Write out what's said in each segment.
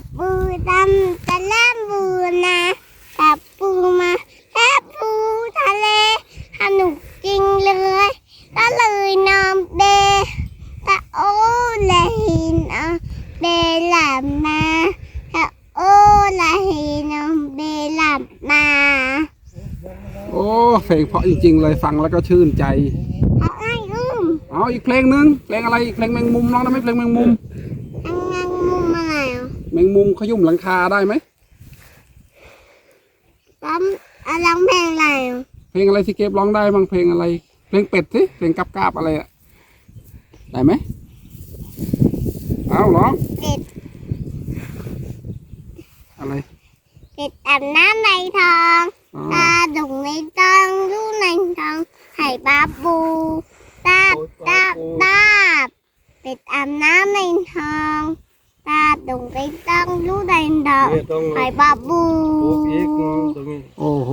บปูดำจะเล่นบูนะจับปูมาแค่ปูทะเลสนุกจริงเลย ก็เลยนอนเบตะโอเลยนอนเบหลับมาตะโอเลยนอนเบหลับมาโอ้เพลงเพราะจริงๆเลยฟังแล้วก็ชื่นใจเอาไอ้อุ้มเอาอีกเพลงหนึงเพลงอะไรอีกเพลงแมงมุมร้องได้ไหมเพลงแมงมุม อังงังมุมอะไรอะ แมงมุมขยุ่มหลังคาได้ไหมร้องอะร้องเพลงอะไรอะเพลงอะไรที่เก็บร้องได้บ้างเพลงอะไร เพลงเป็ดสิเพลงกับกาบอะไรอะได้ไหมเอาร้องเด็ดอะไรเด็ดอาบน้ำในทองอ๋อตาดุงในตองลูกในทองไห่บาบูตาบตาบตาบเป็ดอาบน้ำในทองตา ดุงในตองลูกในทองเนี่ยต้องไห่บาบูปลูกอีกตรงนี้โอ้โห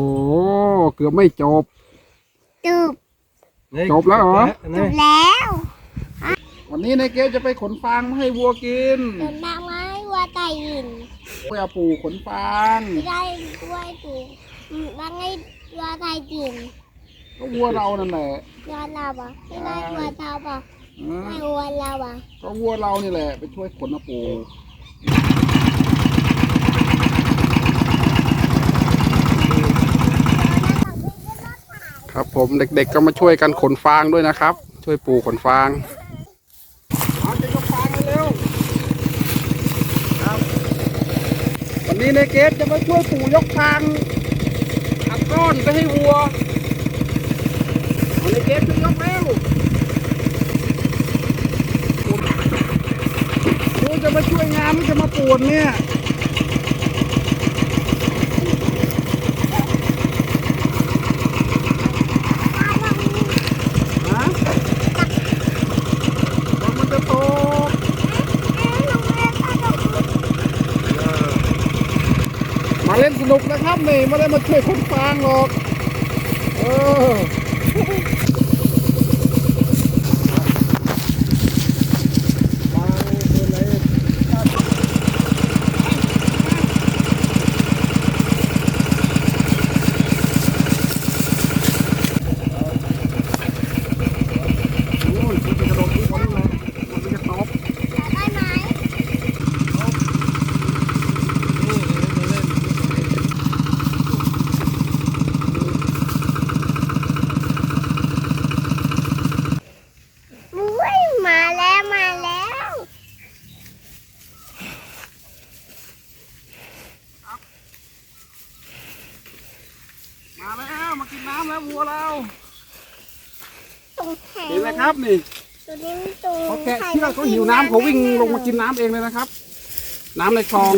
เกือบไม่จบจูบนี่จบแล้วเหรอจูนี่บแล้ววันนี้นายเกลจะไปขนฟางมาให้วัวกินเป็นนางไม้วัวไตยินเพื่อปู่ขนฟางไม่ได้ด้วยจูบางไอ้วัวไตยินก็วัวเรานั่นแหละวัวเราปะไม่ได้วัวเท้าปะอ่าไม่วัวเราปะก็วัวเรานี่แหละ ไปช่วยขนนะปู่ ครับผมเด็กๆก็มาช่วยกันขนฟางด้วยนะครับ ช่วยปู่ขนฟางเอาจะยกฟางเร็วครับวันนี้นายเกดจะมาช่วยปู่ยกฟางอัดก้อนไปให้วัวเอานายเกดช่วยยกเร็วกูจะมาช่วยงานไม่จะมาปวดเนี่ย ฮะฝนมันจะตกมาเล่ นุกนะครับนี่ไม่ได้มาช่วยคนฟางหรอก เออฟางเป็นไรโอ้ยมันจะกระโดดที่คนเลยมันจะตบ ได้ไหมอุ้ยมาแล้วมาแล้ว มาแล้วมากินน้ำแล้ววัวเรา ตรงแข นเห็นไหมครับนี่ตัวนี้ตรงเขาแกะเชือกเขาหิวน้ำเขาวิ่งลงมากินน้ำเองเลยนะครับ น้ำในคลอง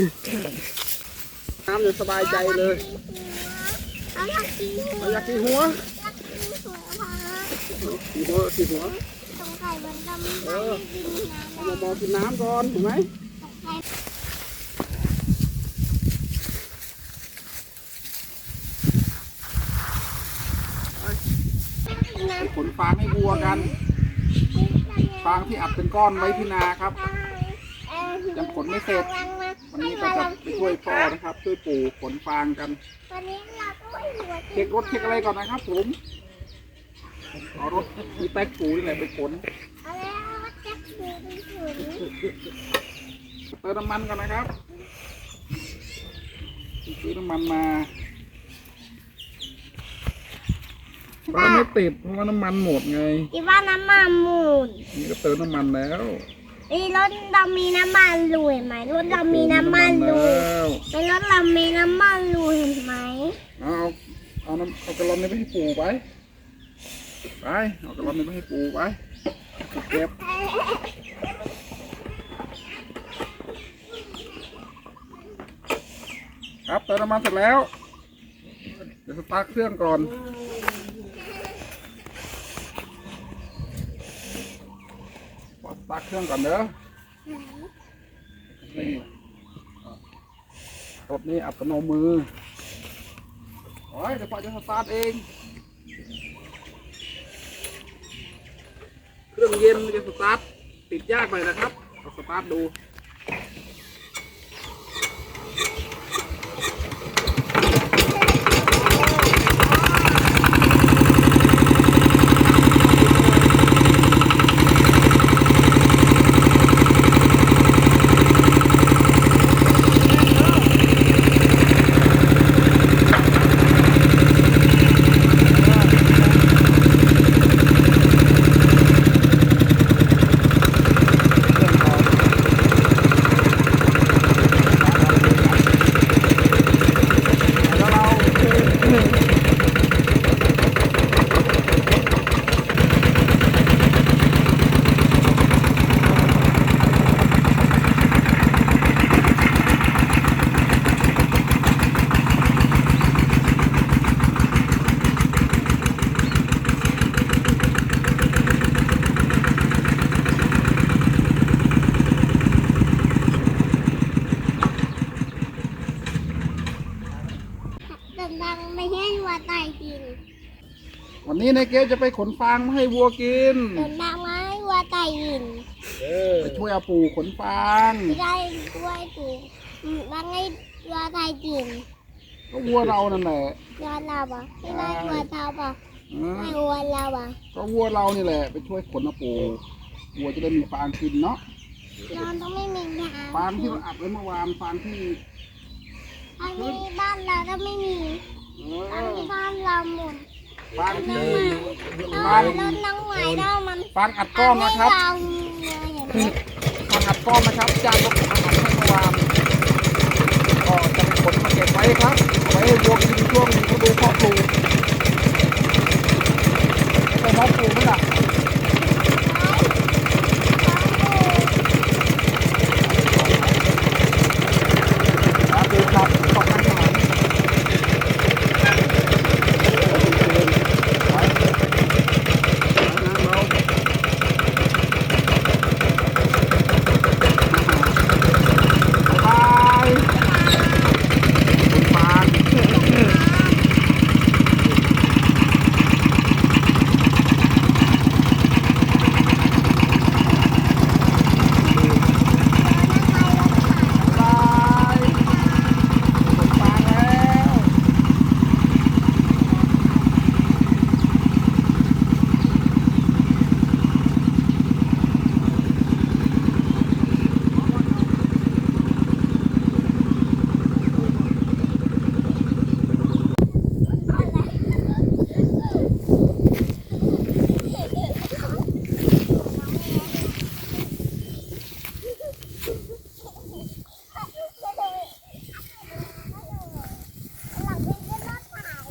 น้ำอย่างสบายใจเลยเอาอยากกินหัวเราอยากกินหัวอยากกินหัวพากินหัวกินหัวตรงไข่มันดำเออกินน้ำเอามาบอกกินน้ำก่อนถูกไหม ตรงไข่น้ ไปขนฟางให้วัวกันำ ฟางที่อัดเป็นก้อนไว้ที่นาครับ ยังขนไม่เสร็จ วันนี้ก็จะไปช่วยพ่อนะครับ ช่วยปู่ขนฟางกันเช็ครถเช็คอะไรก่อนนะครับ ผมเอารถมีแท็กปู่นี่แหละไปขนเติมน้ำมันก่อนนะครับซื้อน้ำมันมา บ้านไม่ติดเพราะว่าน้ำมันหมดไงคิดว่าน้ำมันหมุนนี่ก็เติมน้ำมันแล้วไอ้รถเรามีน้ำมันรูเห็นไหมรถเรามีน้ำมันรูแล้วไอ้รถเรามีน้ำมันรูเห็นไหมเอาเอาน้ำเอากระลอนนี้ไปให้ปู่ไปไปเอากระลอนนี้ไปให้ปู่ไปเก็บครับเติมน้ำมันเสร็จแล้ว เดี๋ยวสตาร์ทเครื่องก่อน สตาร์ทเครื่องก่อนเด้อรถนี้อัตโนมือ โอ้ยเดี๋ยวพ่อจะสตาร์ทเอง เครื่องเย็นจะสตาร์ทติดยากหน่อยนะครับเอาสตาร์ทดูงไม่ให้วัวไต่กิน วันนี้นายเกฟ จะไปขนฟางมาให้วัวกิน เดินดังไม่ให้วัวไต่กินเออไปช่วยอาปู่ขนฟางไม่ได้ด้วยถูกดังให้วัวไต่กินก็วัวเรานั่นแหละวัวเราปะไม่ได้วัวเราปะเออไม่วัวเราปะก็วัวเรานี่แหละ ไปช่วยขนอาปู่วัวจะได้มีฟางกินเนาะเราต้องไม่มีงานฟางที่เราอัดไว้เมื่อวานฟางที่ทางนี้บ้านเราต้องไม่มีเอทางอนี้บ้านเราหมด ฟางที่งหมาเรถน้องหมาเรามันฟางอัดก้องนะครับปางนี้ฟางอัดก้องนะครับจ้างรถอาหารให้เมื่อวามก็จะเปขนมาเก็บไว้ครับไว้รวัวกินช่วงฤดูเพาะปลูกไปเพาะปลูกไหมล่ะ ครับดูครับขอบคุณครับบายคุณปานบายคุณปานแล้ว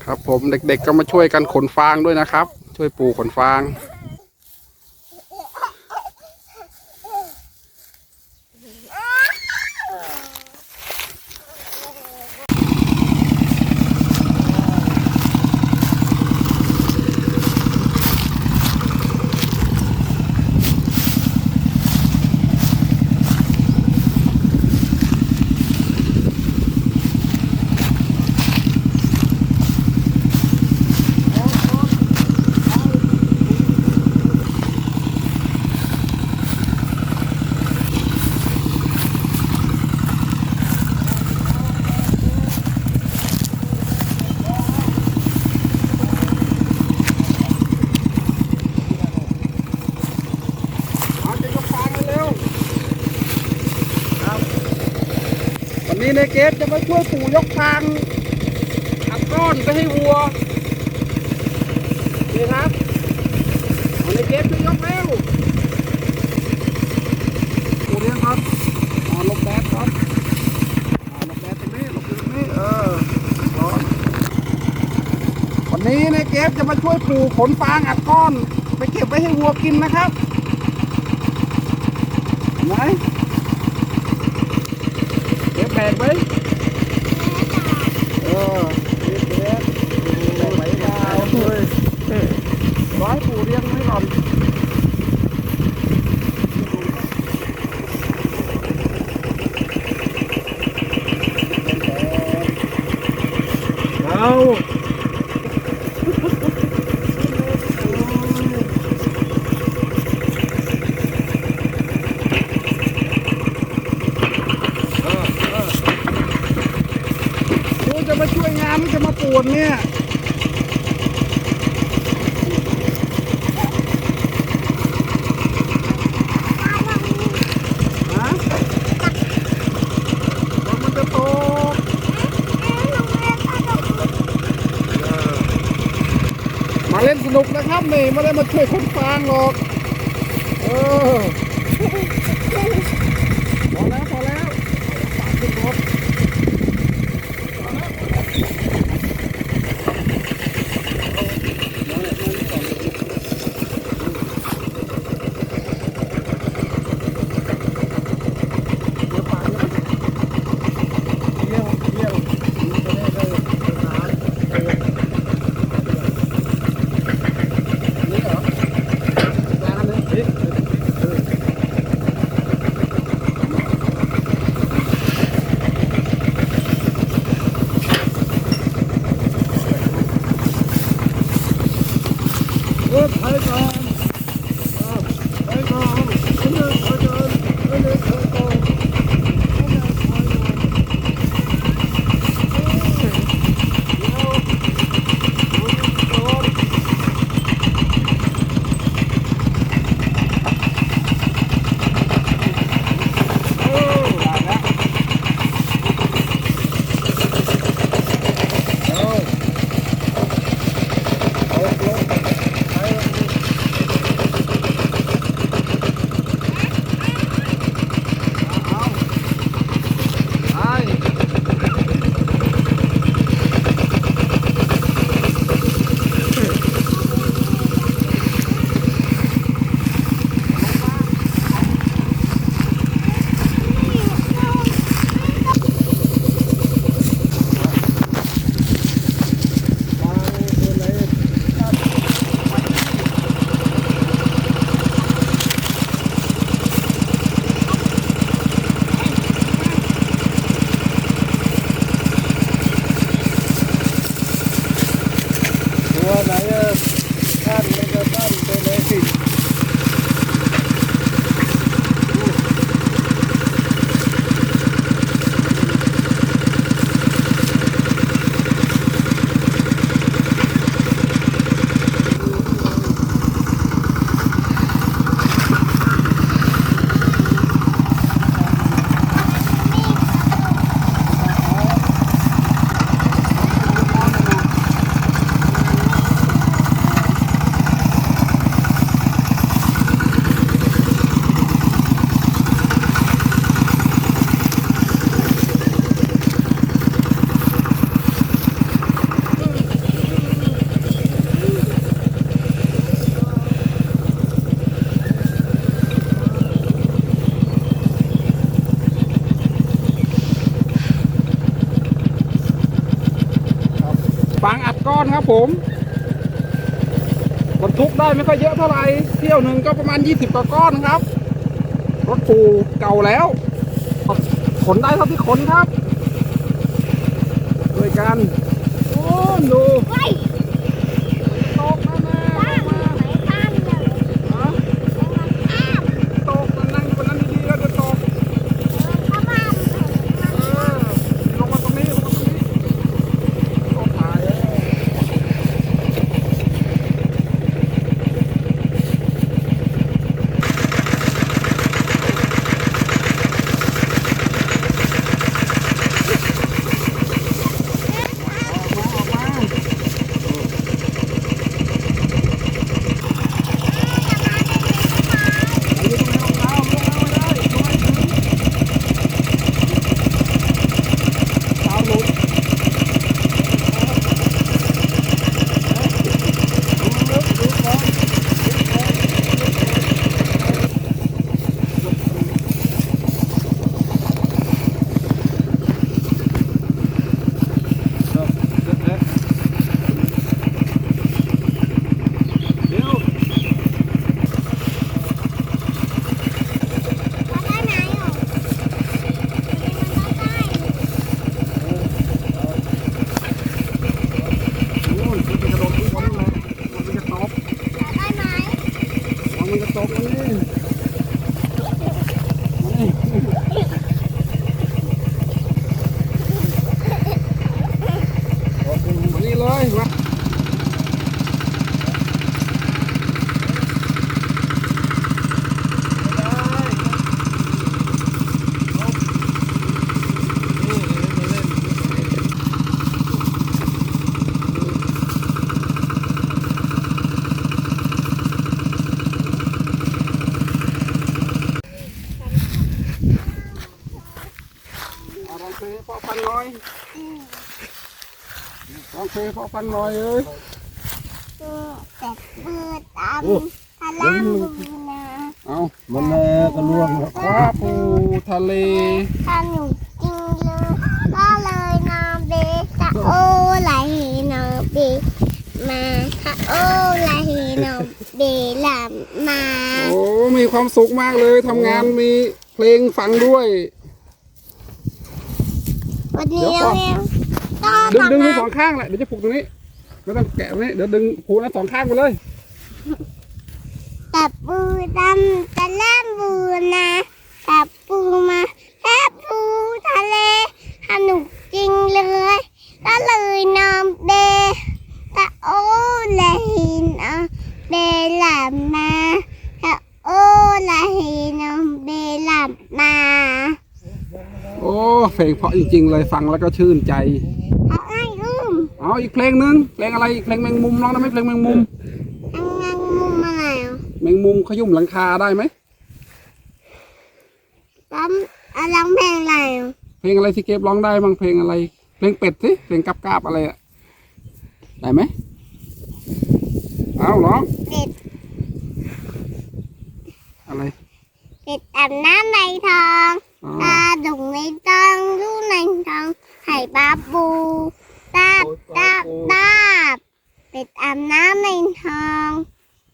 ครับ ผมเด็กๆก็มาช่วยกันขนฟางด้วยนะครับ ช่วยปู่ขนฟาง เอาจะยกฟางเร็วๆครับ วันนี้ในเกฟจะมาช่วยปู่ยกฟางอัดก้อนไปให้วัวนี่ครับเอาในเกฟช่วยยกเร็วปู่เลี้ยงครับอ่าหลบแดดครับอ่าหลบแดดตรงนี้ลบอยู่ตรงนี้เออร้อนวันนี้ในเกฟจะมาช่วยปู่ขนฟางอัดก้อน ไปเก็บไว้ให้วัวกินนะครับไหน ก็บแบกไว้เออเก็บแบกแบกไปล่าเฮ้ยร้อยปู่เรียงไว้ก่อนเอา กูจะมาช่วยงานหรือจะมาปวดเนี่ยฮะฝนมันจะตกมาเล่ นะครับนี่ไม่ได้มาช่วยคนฟางหรอก เออ Bye-bye. ครับผมบรรทุกได้ไม่ค่อยเยอะเท่าไหร่เที่ยวหนึ่งก็ประมาณ 20กว่าก้อนครับ รถปูเก่าแล้วขนได้เท่าที่ขนครับ ด้วยกัน พลงพอฟังหน่อยเอ้ยแต่เปิดตามทะล่างบูนะเอามันแน่ก็ล่วงแล้วปลาปูทะเลสนุกจริงเลยก็เลยนอนเบสะโอไหลนอนเบมาทะโอไหลนอนเบลามาโอ้มีความสุขมากเลยทำงานมีเพลงฟังด้วยวันนี้เรา เนี่ยก็ดึงดึงทำทั้งางสองนข้างแหละเดี๋ยวจะผูกตรงนี้ไม่ต้องแกะตรงนี้เดี๋ยวดึงผูกทั้งสองข้างไปเลยกับปูดำจะเล่มบูนะกับปูมาแค่ปูทะเลสนุกจริงเลยก็เลยนอนเบตะโอไหลนอนเบลามาตะโอไหลนอนเบลามา โอ้เพลงเพราะจริงๆเลยฟังแล้วก็ชื่นใจเอาไอ้อุ้มเอาอีกเพลงหนึงเพลงอะไรอีกเพลงแมงมุมร้องได้ไหมเพลงแมงมุมอังงังมุมอะไรอะแมงมุมขยุ่มหลังคาได้ไหมปั๊มอะไรเพลงอะไรอะเพลงอะไรที่เก็บร้องได้บ้างเพลงอะไร เพลงเป็ดสิเพลงกับกาบอะไรอะได้ไหมเอาร้องเป็ดอะไร เป็ดอาบน้ำในทอง อ๋อตาดุงในตองลูกในทองไห่ปลาปูตาบตาบตาบเป็ดอาบน้ำในทอง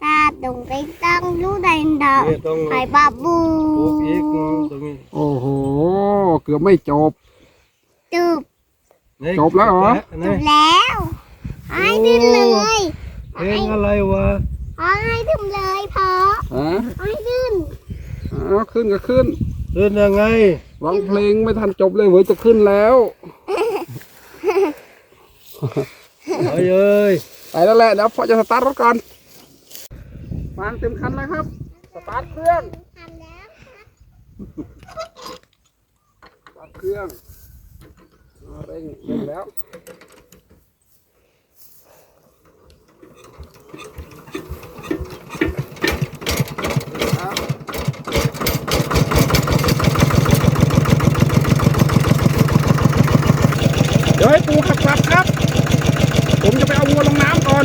ตาดุงในตองลูกในทองเนี่ยต้องไห่ปลาปูปลูกอีกตรงนี้โอ้โห เกือบไม่จบจูบนี่จบแล้วเหรอจูนี่บแล้วให้ดึงเลยเพลงอะไรวะขอให้ดึงเลยพอฮะให้ดึงเอาขึ้นก็ขึ้น เล่นยังไงร้องเพลงไม่ทันจบเลยเว้ยจะขึ้นแล้วเอ้ยเอ้ยไปแล้วแหละเดี๋ยวพอจะสตาร์ทรถก่อนฟางเต็มคันแล้วครับ สตาร์ทเครื่องทำแล้วสตาร์ทเครื่องเอาเร่งเร่งแล้ว เดี๋ยวให้ ปูขับขับครับ ผมจะไปเอาวัวลงน้ำก่อน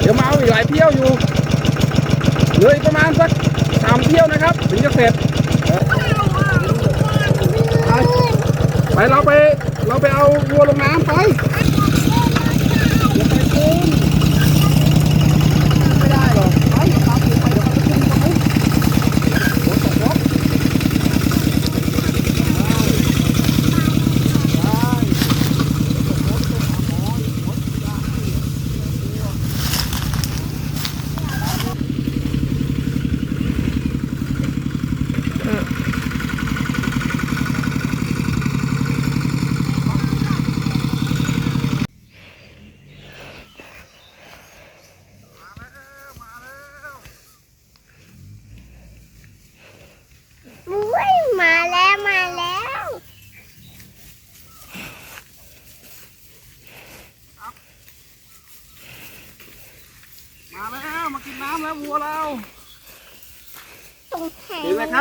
เดี๋ยวมาเอาอีกหลายเที่ยวอยู่เหลืออีกประมาณสักสามเที่ยวนะครับ ถึงจะเสร็จ ไปไปเราไป เราไปเอาวัวลงน้ำไป แล้ววัวเรา ตรงแข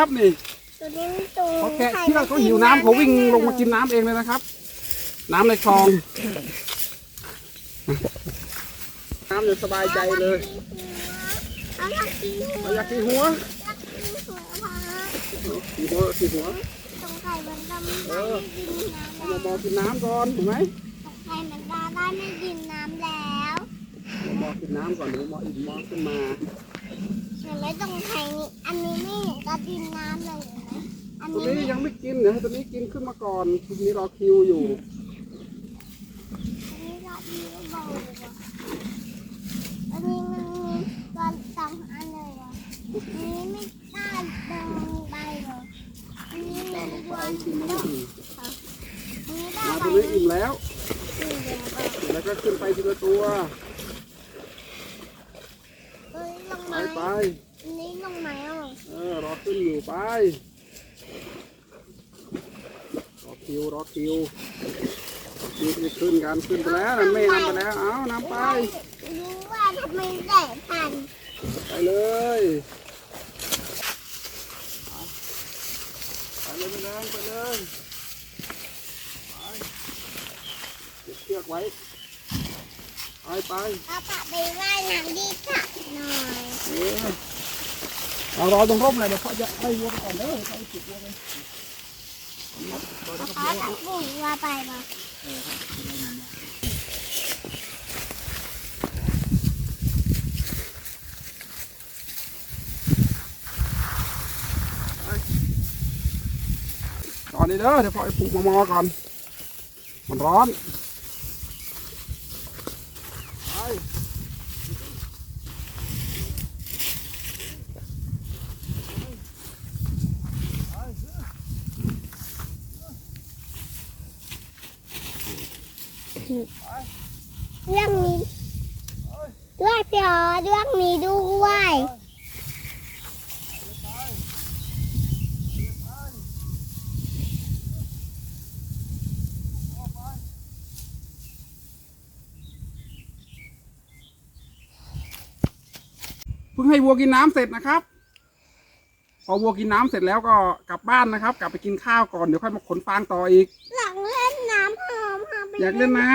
นเห็นไหมครับนี่ตัวนี้ตรงเขาแกะเชือกเขาหิวน้ำเขาวิ่งลงมากินน้ำเองเลยนะครับ น้ำในคลองน้ำเนี่ยสบายใจเลยเอาอยากกินหัวเอาอยากกินหัวอยากกินหัวพากินหัวกินหัวตรงไข่มันดำเอได้อไม่กินน้ำเอาแล้มาวบอกกินน้ำก่อนถูกไหมตรงไข่มันดำได้ไม่กินน้ำแล้วเอามอกินน้ำก่อนเดี๋ยวมออิ่มมอขึ้นมาเห็นไหมตรงไข่นี่ อันนี้ไม่เห็นจะกินน้ำเลยเห็นไหมอันตัวนี้นี้ไม่ยังไม่กินเดี๋ยวให้ตัวนี้กินขึ้นมาก่อนทีนี้รอคิวอยู่อันนี้รอดีเบาเลยว่ะอันนี้มันมีตอนสองอันเลยว่ะอันนี้ไม่กล้าเดินไปเลยอันนี้มีดวงกินไม่อิ่มอันนี้ได้มาไปตัวเลนี้ยอิ่มแล้ว อืมเดี๋ยวก่อน แล้วก็ขึ้นไปทีละตัว เอ้ยลง ไปไม้ไปอันนี้ลงไม้อะเออรอขึ้นอยู่ไป รอคิวรอคิวคิวจะขึ้นกันขึ้นไปแล้วนั่นไม่นำไปแล้วเอานำไป รู้ว่าทำไมแต่ทันไปเลยไปเลยไปเลยไปเลยไปเก็บเชือกไว้ไปไปเอาปะไปว่ายน้ำดีค่ะ หน่อยเอารอตรงร่มเลยเดี๋ยวพ่อจะให้วัวไปก่อนเด้อไปจิบวัวไปเอขาตักปุ๋ว่าไปมาตอนนี้เด้อเดี๋ยวพ่อไปปลูกมะมอก่อนมันร้อนไป เรื่องนี้ด้วยเพียวเรื่องนี้ด้วย เพิ่งให้วัวกินน้ำเสร็จนะครับ พอวัวกินน้ำเสร็จแล้วก็กลับบ้านนะครับ กลับไปกินข้าวก่อนเดี๋ยวค่อยมาขนฟางต่ออีก หลังเล่นน้ำหอมพาไปอยากเล่นน้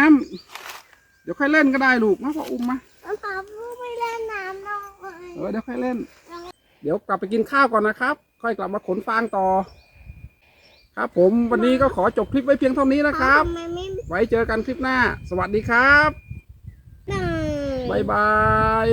ำเดี๋ยวค่อยเล่นก็ได้ลูกมาพออุ้มมาเอาพาลูกไปเล่นน้ำหน่อยเออเดี๋ยวค่อยเล่น เดี๋ยวกลับไปกินข้าวก่อนนะครับ ค่อยกลับมาขนฟางต่อ ครับ ผมวันนี้ก็ขอจบคลิปไว้เพียงเท่านี้นะครับทำไมไม่ไว้เจอกันคลิปหน้า สวัสดีครับหน่อยบ๊ายบาย